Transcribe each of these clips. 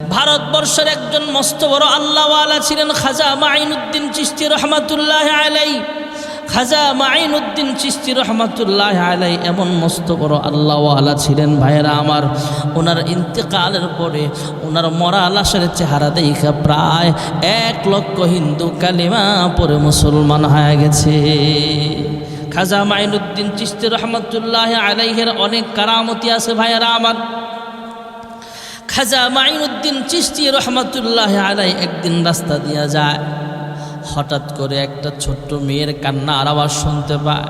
ভারতবর্ষের একজন মস্ত বড় আল্লাহওয়ালা ছিলেন খাজা মাইনুদ্দিন চিস্তি রহমাতুল্লাহ আলাই খাজা মাইনুদ্দিন চিস্তি রহমাতুল্লাহ আলাই এমন মস্ত বড় আল্লাহওয়ালা ছিলেন ভাইয়েরা আমার। ওনার ইন্তেকালের পরে ওনার মরা লাশের চেহারা দেখা প্রায় এক লক্ষ হিন্দু কালিমা পরে মুসলমান হয়ে গেছে। খাজা মাইনুদ্দিন চিস্তি রহমতুল্লাহ আলাইহের অনেক কারামতি আছে ভাইয়েরা আমার। খাজা মাইনুদ্দিন চিস্তি রহমতুল্লাহ আলাই একদিন রাস্তা দিয়া যায়। হঠাৎ করে একটা ছোট্ট মেয়ের কান্নার আওয়াজ শুনতে পায়।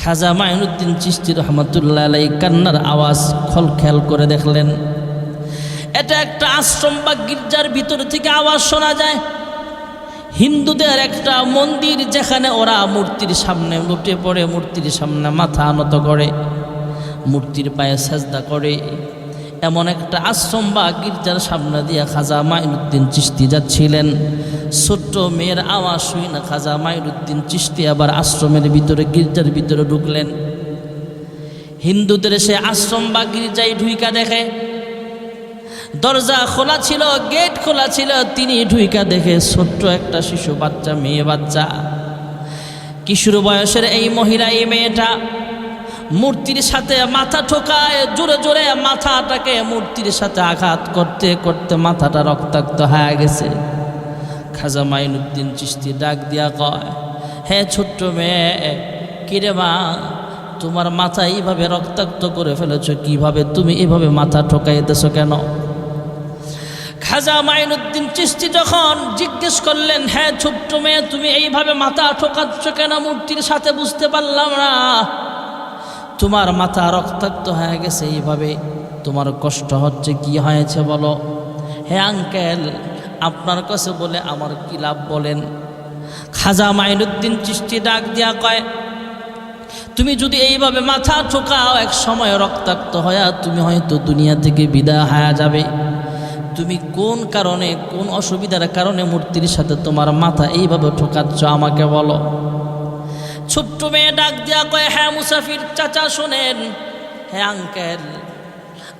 খাজা মাইনুদ্দিন চিস্তি রহমতুল্লাহ আলাই কান্নার আওয়াজ খল খেয়াল করে দেখলেন। এটা একটা আশ্রম বা গির্জার ভিতর থেকে আওয়াজ শোনা যায়। হিন্দুদের একটা মন্দির যেখানে ওরা মূর্তির সামনে লুটে পড়ে, মূর্তির সামনে মাথা আনত করে, মূর্তির পায়ে সেজদা করে। এমন একটা আশ্রম বা গির্জার সামনে দিয়ে খাজা মাইনুদ্দিন চিস্তি যাচ্ছিলেন। ছোট্ট মেয়ের আওয়াজ শুই না খাজা মাইনুদ্দিন চিস্তি আবার আশ্রমের ভিতরে, গির্জার ভিতরে ঢুকলেন। হিন্দুদের সে আশ্রম বা গির্জায় ঢুইকা দেখে। দরজা খোলা ছিল, গেট খোলা ছিল, তিনি ঢুইকা দেখে ছোট্ট একটা শিশু বাচ্চা, মেয়ে বাচ্চা। কিশোর বয়সের এই মহিলা, এই মেয়েটা মূর্তির সাথে মাথা ঠোকায়, জোরে জোরে মাথাটাকে মূর্তির সাথে আঘাত করতে করতে মাথাটা রক্তাক্ত হয়ে গেছে। খাজা মাইনুদ্দিন চিস্তি ডাক দিয়া কয় হ্যাঁ ছোট্ট মেয়ে, কিরে মা, তোমার মাথা এইভাবে রক্তাক্ত করে ফেলেছো, কীভাবে তুমি এভাবে মাথা ঠোকাইতেছো কেন? খাজা মাইনুদ্দিন চিস্তি যখন জিজ্ঞেস করলেন হ্যাঁ ছোট্ট মেয়ে, তুমি এইভাবে মাথা ঠোকাচ্ছ কেন? মূর্তির সাথে বুঝতে পারলাম না। তোমার মাথা রক্তাক্ত হয়ে গেছে এইভাবে। তোমার কষ্ট হচ্ছে, কি হয়েছে বলো? হ্যাঁ আঙ্কেল, আপনার কাছে বলে আমার কি লাভ বলেন? খাজা মাইনুদ্দিন চিস্তি ডাক দিয়া কয়, তুমি যদি এইভাবে মাথা ঠোকাও, এক সময় রক্তাক্ত হয়া তুমি হয়তো দুনিয়া থেকে বিদায় হয়ে যাবে। তুমি কোন কারণে, কোন অসুবিধার কারণে মূর্তির সাথে তোমার মাথা এইভাবে ঠোকাচ্ছ আমাকে বলো? ছোট্ট মেয়ে ডাক দিয়া কয় হ্যাঁ মুসাফির চাচা শোনেন। হ্যাঁ আঙ্কেল।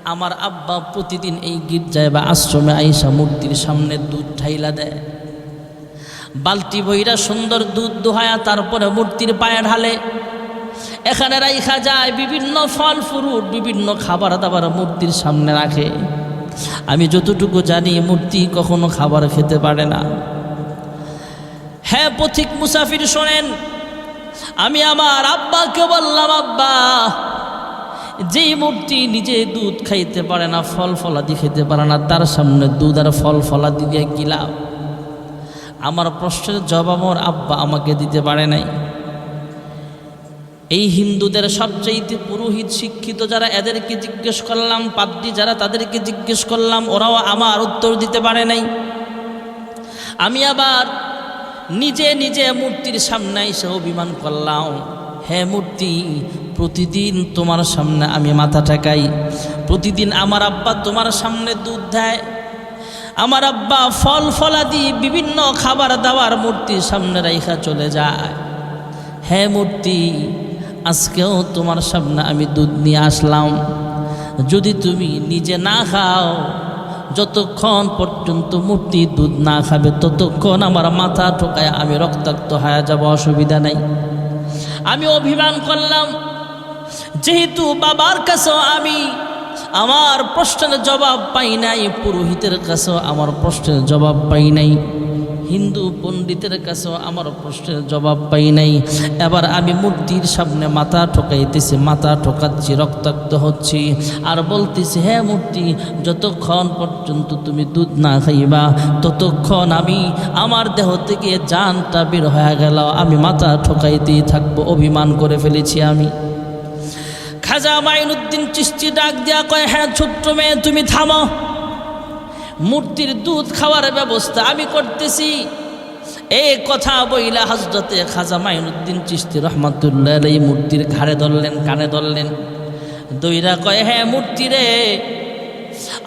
আমার আব্বা প্রতিদিন এই গির্জায় বা আশ্রমে আইসা মূর্তির সামনে দুধ ঠাইলা দেয়। বালতি বইরা সুন্দর দুধ দোহায়া তারপরে মূর্তির পায়ে ঢালে। এখানে রাইখা যায় বিভিন্ন ফল, ফ্রুট, বিভিন্ন খাবার দাবার মূর্তির সামনে রাখে। আমি যতটুকু জানি, মূর্তি কখনো খাবার খেতে পারে না। হ্যাঁ পথিক মুসাফির শোনেন। আমি আমার আব্বাকে বললাম, আব্বা, যেই মূর্তি নিজে দুধ খাইতে পারে না, ফল ফলাদি খেতে পারে না, তার সামনে দুধ আর ফল ফলাদি দিয়ে গিলাম আমার প্রশ্নের জবাব আমার আব্বা আমাকে দিতে পারে নাই। এই হিন্দুদের সবচেয়ে পুরোহিত শিক্ষিত যারা, এদেরকে জিজ্ঞেস করলাম পাদ্রি যারা, তাদেরকে জিজ্ঞেস করলাম, ওরাও আমার উত্তর দিতে পারে নাই। আমি আবার নিজে নিজে মূর্তির সামনে এসে অভিমান করলাম। হে মূর্তি, প্রতিদিন তোমার সামনে আমি মাথা ঠেকাই। প্রতিদিন আমার আব্বা তোমার সামনে দুধ দেয়। আমার আব্বা ফল ফলাদি বিভিন্ন খাবার দাবার মূর্তির সামনে রাইখা চলে যায়। হে মূর্তি, আজকেও তোমার সামনে আমি দুধ নিয়ে আসলাম। যদি তুমি নিজে না খাও যতক্ষণ পর্যন্ত মূর্তি দুধ না খাবে, ততক্ষণ আমার মাথা ঠোকায় আমি রক্তাক্ত হয়ে যাব, অসুবিধা নাই। আমি অভিমান করলাম, যেহেতু বাবার কাছেও আমি আমার প্রশ্নের জবাব পাই নাই, পুরোহিতের কাছেও আমার প্রশ্নের জবাব পাই নাই। হিন্দু পণ্ডিতের কাছেও আমার প্রশ্নের জবাব পাই নাই। এবার আমি মূর্তির সামনে মাথা ঠকাইতেছি, মাথা ঠকাচ্ছি, রক্তাক্ত হচ্ছি আর বলতেছি হ্যাঁ মূর্তি, যতক্ষণ পর্যন্ত তুমি দুধ না খাইবা, ততক্ষণ আমি আমার দেহ থেকে জানটা বের হয়ে গেল, আমি মাথা ঠকাইতেই থাকব, অভিমান করে ফেলেছি আমি। খাজা মাইনুদ্দিন চিস্তি ডাক দিয়া কয় হ্যাঁ ছোট্ট মেয়ে, তুমি থামো। মূর্তির দুধ খাওয়ার ব্যবস্থা আমি করতেছি। এই কথা বইলা হজরতে খাজা মাইনুদ্দিন চিস্তি রহমতুল্লাহ এই মূর্তির ঘাড়ে ধরলেন, কানে ধরলেন। দইরা কয় হ্যাঁ মূর্তি রে।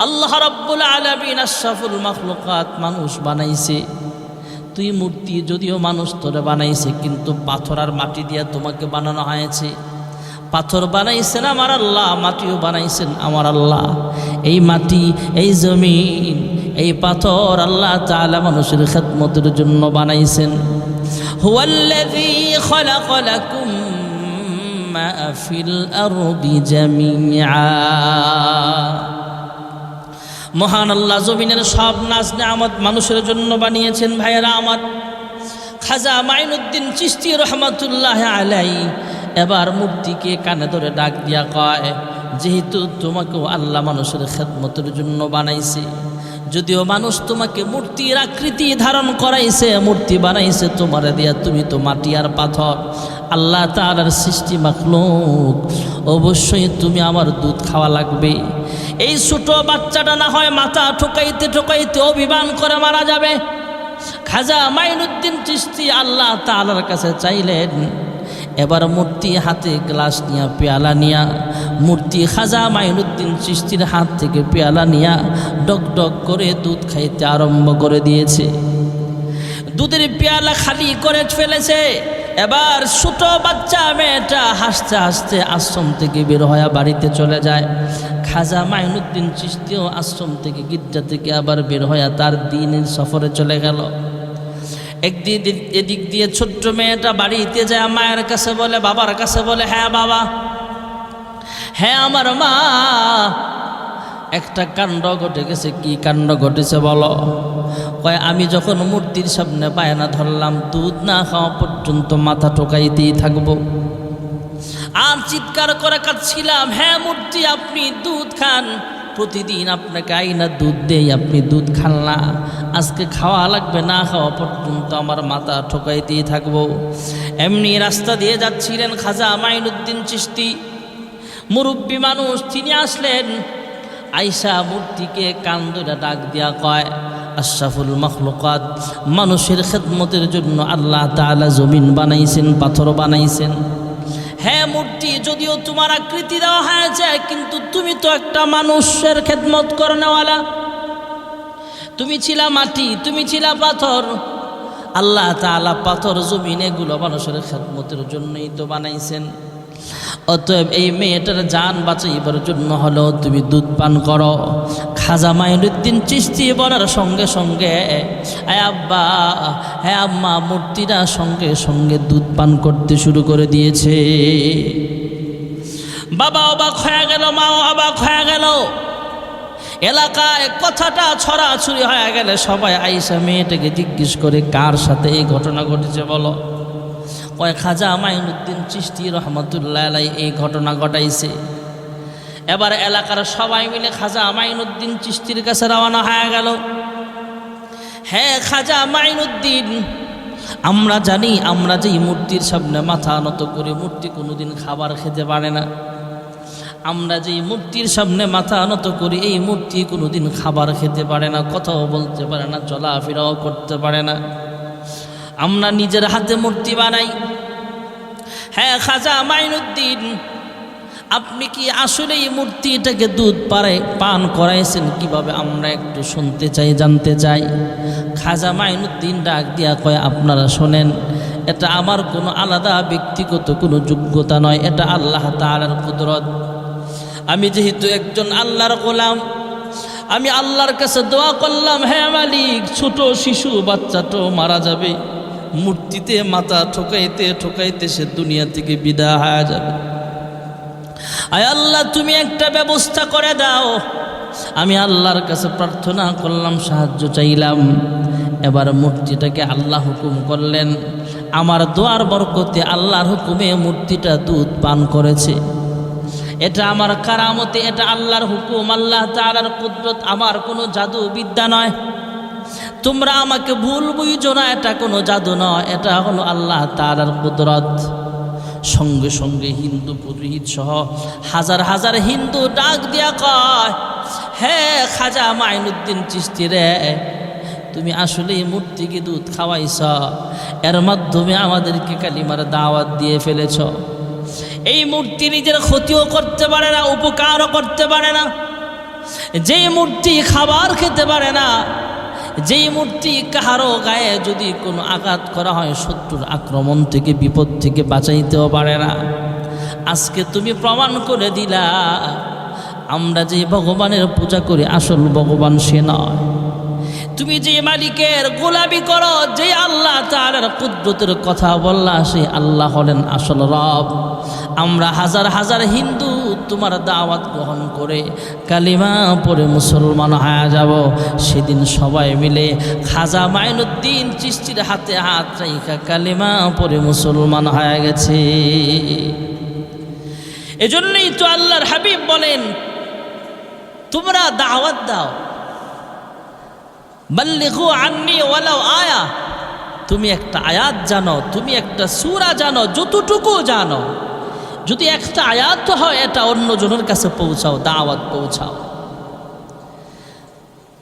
আল্লাহ রব্বুল আলমিন আশরাফুল মখলুকাত মানুষ বানাইছে। তুই মূর্তি যদিও মানুষ তোরে বানাইছে, কিন্তু পাথর আর মাটি দিয়া তোমাকে বানানো হয়েছে। পাথর বানাইছেন আমার আল্লাহ, মাটিও বানাইছেন আমার আল্লাহ। এই মাটি, এই জমিন, এই পাথর আল্লাহ তাআলা মানুষের খেদমতের জন্য বানাইছেন। হুয়াল্লাযী খালাকা লাকুম মা ফিল মহান আল্লাহ জমিনের সব নাচ নেয়ামত মানুষের জন্য বানিয়েছেন ভাইয়েরা আমার। খাজা মাইনুদ্দিন চিস্তি রহমতুল্লাহ আলাই এবার মূর্তিকে কানে ধরে ডাক দিয়া কয়, যেহেতু তোমাকেও আল্লাহ মানুষের খেদমতের জন্য বানাইছে, যদিও মানুষ তোমাকে মূর্তির আকৃতি ধারণ করাইছে, মূর্তি বানাইছে তোমার দিয়া তুমি তো মাটি আর পাথর। আল্লাহ তালার সৃষ্টি মাখলুক, অবশ্যই তুমি আমার দুধ খাওয়া লাগবে। এই ছোট বাচ্চাটা না হয় মাথা ঠোকাইতে ঠোকাইতে অভিমান করে মারা যাবে। খাজা মাইনুদ্দিন চিস্তি আল্লাহ তালার কাছে চাইলেন এবার মূর্তি হাতে গ্লাস নিয়া, পেয়ালা নিয়া। মূর্তি খাজা মাইনুদ্দিন চিস্তির হাত থেকে পেয়ালা নিয়া ডক ডক করে দুধ খাইতে আরম্ভ করে দিয়েছে। দুধের পেয়ালা খালি করে ফেলেছে। এবার ছোট বাচ্চা মেয়েটা হাসতে হাসতে আশ্রম থেকে বের হয়ে বাড়িতে চলে যায়। খাজা মাইনুদ্দিন চিস্তিও আশ্রম থেকে গির্জা থেকে আবার বের হয়ে তার দিনের সফরে চলে গেল। একদিন এদিক দিয়ে ছোট্ট মেয়েটা বাড়িতে যায়, মায়ের কাছে বলে, বাবার কাছে বলে হ্যাঁ বাবা হ্যাঁ আমার মা। একটা কাণ্ড ঘটে গেছে, কি কাণ্ড ঘটেছে বলো? কয়, আমি যখন মূর্তির সামনে বায়না ধরলাম, দুধ না খাওয়া পর্যন্ত মাথা টোকাইতেই থাকব। আর চিৎকার করে কাঁদছিলাম হ্যাঁ মূর্তি, আপনি দুধ খান। প্রতিদিন আপনাকে আইনা দুধ দেই, আপনি দুধ খান না। আজকে খাওয়া লাগবে, না খাওয়া পর্যন্ত আমার মাথা ঠোকাইতেই থাকব। এমনি রাস্তা দিয়ে যাচ্ছিলেন খাজা মাইনুদ্দিন চিস্তি মুরব্বী মানুষ, তিনি আসলেন। আইসা মূর্তিকে কান্দুরা ডাক দিয়া কয়, আশরাফুল মখলুকাত, মানুষের খেদমতের জন্য আল্লাহ তাআলা জমিন বানাইছেন, পাথর বানাইছেন। হ্যাঁ মূর্তি, যদিও তোমার আকৃতি দেওয়া হয়েছে, কিন্তু তুমি তো একটা মানুষের খেদমত করনেওয়ালা। তুমি ছিলা মাটি, তুমি ছিলা পাথর। আল্লাহ তাআলা পাথর, জমিন, এগুলো মানুষের খেদমতের জন্যই তো বানাইছেন। অতএব এই মেয়েটার যান বাঁচাইবার জন্য হলো তুমি দুধ পান করো। খাজা মাইনুদ্দিন চিস্তি বলার সঙ্গে সঙ্গে হ্যাঁ আব্বা হ্যাঁ আম্মা, মূর্তিরা সঙ্গে সঙ্গে দুধ পান করতে শুরু করে দিয়েছে। বাবা অবাক হয়ে গেল মাও অবাক হয়ে গেল। এলাকায় কথাটা ছড়াছড়ি হয়ে গেলে সবাই আইসা মেয়েটাকে জিজ্ঞেস করে, কার সাথে এই ঘটনা ঘটেছে বলো? কয়, খাজা মাইনুদ্দিন চিস্তি রহমতুল্লাহ এই ঘটনা ঘটাইছে। এবার এলাকার সবাই মিলে খাজা মাইনুদ্দিন চিস্তির কাছে রওনা হয়ে গেল। হ্যাঁ খাজা মাইনুদ্দিন আমরা জানি, আমরা যে মূর্তির সামনে মাথা নত করে মূর্তি কোনোদিন খাবার খেতে পারে না। আমরা যে মূর্তির সামনে মাথা নত করি এই মূর্তি কোনোদিন খাবার খেতে পারে না, কথাও বলতে পারে না, চলাফেরাও করতে পারে না। আমরা নিজের হাতে মূর্তি বানাই। হ্যাঁ খাজা মাইনুদ্দিন আপনি কি আসলে এই মূর্তিটাকে দুধ পারে পান করাইছেন? কীভাবে আমরা একটু শুনতে চাই, জানতে চাই? খাজা মাইনুদ্দিন ডাক দিয়া কয়, আপনারা শোনেন, এটা আমার কোনো আলাদা ব্যক্তিগত কোনো যোগ্যতা নয়, এটা আল্লাহ তালার কুদরত। আমি যেহেতু একজন আল্লাহর গোলাম, আমি আল্লাহর কাছে দোয়া করলাম হ্যাঁ মালিক, ছোট শিশু বাচ্চাটাও মারা যাবে। মূর্তিতে মাথা ঠোকাইতে ঠোকাইতে সে দুনিয়া থেকে বিদায় হয়ে যাবে। আয় আল্লাহ, তুমি একটা ব্যবস্থা করে দাও। আমি আল্লাহর কাছে প্রার্থনা করলাম, সাহায্য চাইলাম। এবার মূর্তিটাকে আল্লাহ হুকুম করলেন, আমার দোয়ার বরকতে আল্লাহর হুকুমে মূর্তিটা দুধ পান করেছে। এটা আমার কারামতে, এটা আল্লাহর হুকুম, আল্লাহ তালার কুদরত আমার কোনো জাদু বিদ্যা নয়। তোমরা আমাকে ভুল বুঝো না, এটা কোনো জাদু নয়, এটা হলো আল্লাহ তালার কুদরত। সঙ্গে সঙ্গে হিন্দু পুরোহিত সহ হাজার হাজার হিন্দু ডাক দিয়া কয়, হে খাজা মাইনুদ্দিন চিস্তি রে, তুমি আসলে এই মূর্তিকে দুধ খাওয়াইছ? এর মাধ্যমে আমাদেরকে কালিমার দাওয়াত দিয়ে ফেলেছ। এই মূর্তি নিজের ক্ষতিও করতে পারে না, উপকারও করতে পারে না। যেই মূর্তি খাবার খেতে পারে না যেই মূর্তি কাহারও গায়ে যদি কোনো আঘাত করা হয়, শত্রুর আক্রমণ থেকে, বিপদ থেকে বাঁচাইতেও পারে না। আজকে তুমি প্রমাণ করে দিলা, আমরা যে ভগবানের পূজা করি, আসল ভগবান সে নয়। তুমি যে মালিকের গোলামি করো, যে আল্লাহ তার কুদরতের কথা বললা সেই আল্লাহ হলেন আসল রব। আমরা হাজার হাজার হিন্দু তোমার দাওয়াত গ্রহণ করে কালিমা পরে মুসলমান হয়ে যাব। সেদিন সবাই মিলে খাজা মাইনুদ্দিন চিস্তির হাতে হাত রাইখা কালিমা পরে মুসলমান হয়ে গেছে। এজন্যই তো আল্লাহর হাবিব বলেন, তোমরা দাওয়াত দাও। বাল্লিগু আন্নি ওয়ালাও আয়া। তুমি একটা আয়াত জানো, তুমি একটা সূরা জানো, যতটুকু জানো। যদি একটা আয়াত হয়, এটা অন্য জনের কাছে পৌঁছাও, দাওয়াত পৌঁছাও।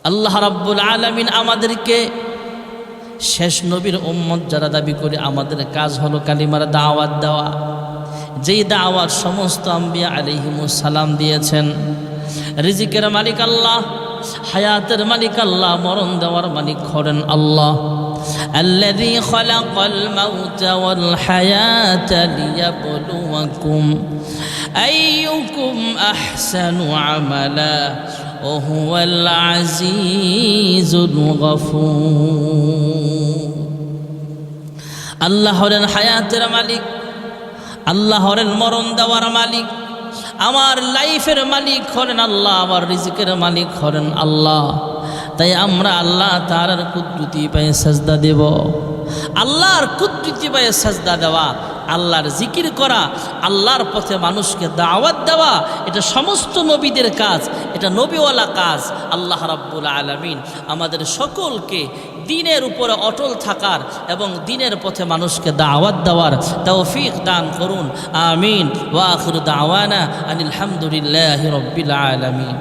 আল্লাহ রাব্বুল আলামিন আমাদেরকে শেষ নবীর উম্মত যারা দাবি করে, আমাদের কাজ হলো কালিমার দাওয়াত দেওয়া। যেই দাওয়াত সমস্ত আম্বিয়া আলিহিমুস সালাম দিয়েছেন। রিজিকের মালিক আল্লাহ। হায়াতের মালিক আল্লাহ মরণ দেওয়ার মালিক হরেন আল্লাহ الذي خلق الموت والحياة ليبلوكم أيكم أحسن عملا وهو العزيز الغفور আল্লাহ হলেন হায়াতের মালিক আল্লাহ হলেন মরণ দেওয়ার মালিক আমার লাইফের মালিক হলেন আল্লাহ, আমার রিজিকের মালিক হলেন আল্লাহ। তাই আমরা আল্লাহ তার কুদ্রুতি পায়ে সাজদা দেব। আল্লাহর কুদ্রুতি পায়ে সাজদা দেওয়া, আল্লাহর জিকির করা, আল্লাহর পথে মানুষকে দাওয়াত দেওয়া, এটা সমস্ত নবীদের কাজ, এটা নবীওয়ালা কাজ। আল্লাহ রাব্বুল আলমিন আমাদের সকলকে দিনের উপরে অটল থাকার এবং দিনের পথে মানুষকে দাওয়াত দেওয়ার তৌফিক দান করুন। আমিন। ওয়াখির দাওয়ানা আনিল হামদুলিল্লাহ রব্বিল আলমিন।